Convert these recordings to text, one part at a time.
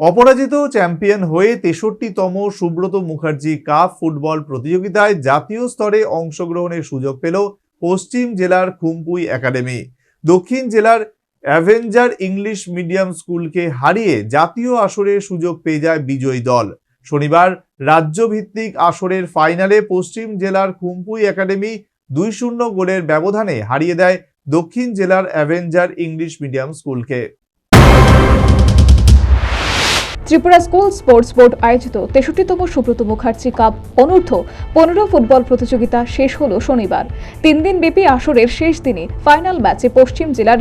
অপরাজিত চ্যাম্পিয়ন হয়ে তেষট্টিতম সুব্রত মুখার্জি কাপ ফুটবল প্রতিযোগিতায় জাতীয় স্তরে অংশগ্রহণের সুযোগ পেল পশ্চিম জেলার খুমপুই একাডেমি। দক্ষিণ জেলার অ্যাভেঞ্জার ইংলিশ মিডিয়াম স্কুলকে হারিয়ে জাতীয় আসরে সুযোগ পেয়ে যায় বিজয়ী দল। শনিবার রাজ্যভিত্তিক আসরের ফাইনালে পশ্চিম জেলার খুমপুই একাডেমি দুই শূন্য গোলের ব্যবধানে হারিয়ে দেয় দক্ষিণ জেলার অ্যাভেঞ্জার ইংলিশ মিডিয়াম স্কুলকে। ত্রিপুরা স্কুল স্পোর্টস বোর্ড আয়োজিত তেষট্টিতম সুব্রত মুখার্জি কাপ অনূর্ধ্ব পনেরো ফুটবল প্রতিযোগিতা শেষ হল শনিবার। তিন দিন ব্যাপী আসরের শেষ দিনে ফাইনাল ম্যাচে পশ্চিম জেলার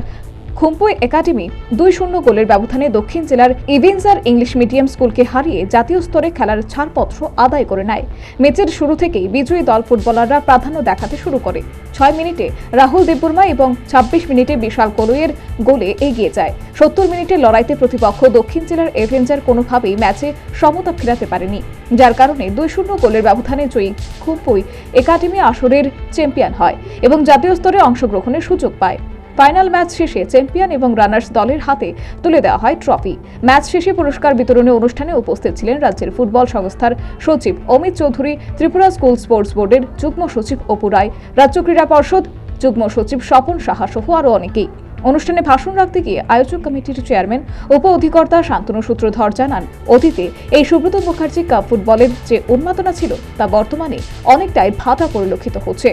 খুম্পুই একাডেমি দুই শূন্য গোলের ব্যবধানে দক্ষিণ জেলার ইভেন্সার ইংলিশ মিডিয়াম স্কুলকে হারিয়ে জাতীয় স্তরে খেলার ছাড়পত্র আদায় করে নেয়। ম্যাচের শুরু থেকেই বিজয়ী দল ফুটবলাররা প্রাধান্য দেখাতে শুরু করে। ছয় মিনিটে রাহুল দেববর্মা এবং ছাব্বিশ মিনিটে বিশাল কলইয়ের গোলে এগিয়ে যায়। সত্তর মিনিটের লড়াইতে প্রতিপক্ষ দক্ষিণ জেলার এভেঞ্জার কোনোভাবেই ম্যাচে সমতা ফেরাতে পারেনি। যার কারণে দুই শূন্য গোলের ব্যবধানে জয়ী খুবই একাডেমি আসরের চ্যাম্পিয়ন হয় এবং জাতীয় স্তরে অংশগ্রহণের সুযোগ পায়। ফাইনাল ম্যাচ শেষে চ্যাম্পিয়ন এবং রানার্স দলের হাতে তুলে দেওয়া হয় ট্রফি। ম্যাচ শেষে পুরস্কার বিতরণী অনুষ্ঠানে উপস্থিত ছিলেন রাজ্যের ফুটবল সংস্থার সচিব অমিত চৌধুরী, ত্রিপুরা স্কুল স্পোর্টস বোর্ডের যুগ্ম সচিব অপু রায়, রাজ্য ক্রীড়া পর্ষদ যুগ্ম সচিব স্বপন সাহা সহ আরও অনেকেই। অনুষ্ঠানে ভাষণ রাখতে গিয়ে আয়োজক কমিটির চেয়ারম্যান, উপ অধিকর্তা শান্তনু সূত্রধর জানান, অতীতে এই সুব্রত মুখার্জি কাপ ফুটবলের যে উন্মাদনা ছিল তা বর্তমানে অনেকটাই ভাতা পরিলক্ষিত হচ্ছে।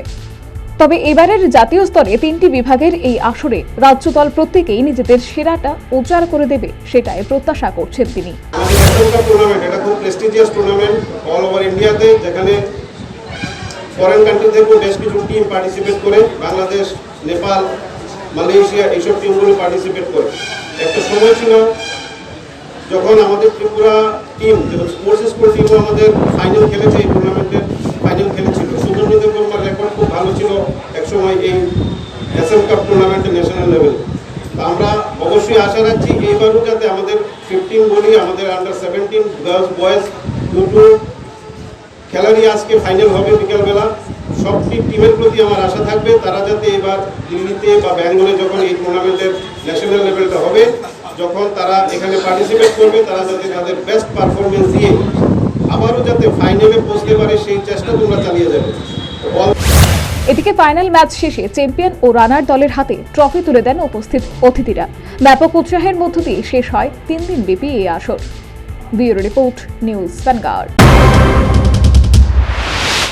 তবে এবারের জাতীয় স্তরে তিনটি বিভাগের এই আসরে রাজ্য দল প্রত্যেকেই নিজেদের সেরাটা উজাড় করে দেবে সেটাই প্রত্যাশা করছেন তিনি। টুর্নামেন্ট এটা টুর্নামেন্ট অল ইন্ডিয়াতে যেখানে ফরেন কান্ট্রি পার্টিসিপেট করে, বাংলাদেশ, নেপাল, মালয়েশিয়া এইসব টিমগুলো পার্টিসিপেট করে। একটা সময় ছিল যখন আমাদের ত্রিপুরা টিম যেমন স্পোর্টস স্কুল টিমও আমাদের ফাইনাল খেলেছে এই টুর্নামেন্টের ফাইনাল খেলেছিল। সুন্দর ভালো ছিল একসময় এই এসএম কাপ টুর্নামেন্টে ন্যাশনাল লেভেলে আমরা অবশ্যই আশা রাখছি এইবারও যাতে আমাদের ফিফটিন বলি, আমাদের আন্ডার সেভেন্টিন গার্লস বয়েজ দুটো খেলারই আজকে ফাইনাল হবে বিকেলবেলা। সবটি টিমের প্রতি আমার আশা থাকবে, তারা যাতে এবার দিল্লিতে বা ব্যাঙ্গলে যখন এই টুর্নামেন্টের ন্যাশনাল লেভেলটা হবে, যখন তারা এখানে পার্টিসিপেট করবে, তারা যাতে তাদের বেস্ট পারফরমেন্স দিয়ে আবারও যাতে ফাইনালে পৌঁছতে পারে, সেই চেষ্টা তোমরা চালিয়ে যাবে। এদিকে ফাইনাল ম্যাচ শেষে চ্যাম্পিয়ন ও রানার দলের হাতে ট্রফি তুলে দেন উপস্থিত অতিথিরা। ব্যাপক উৎসাহের মধ্য দিয়ে শেষ হয় তিন দিন ব্যাপী এই আসর। Bureau report, news vanguard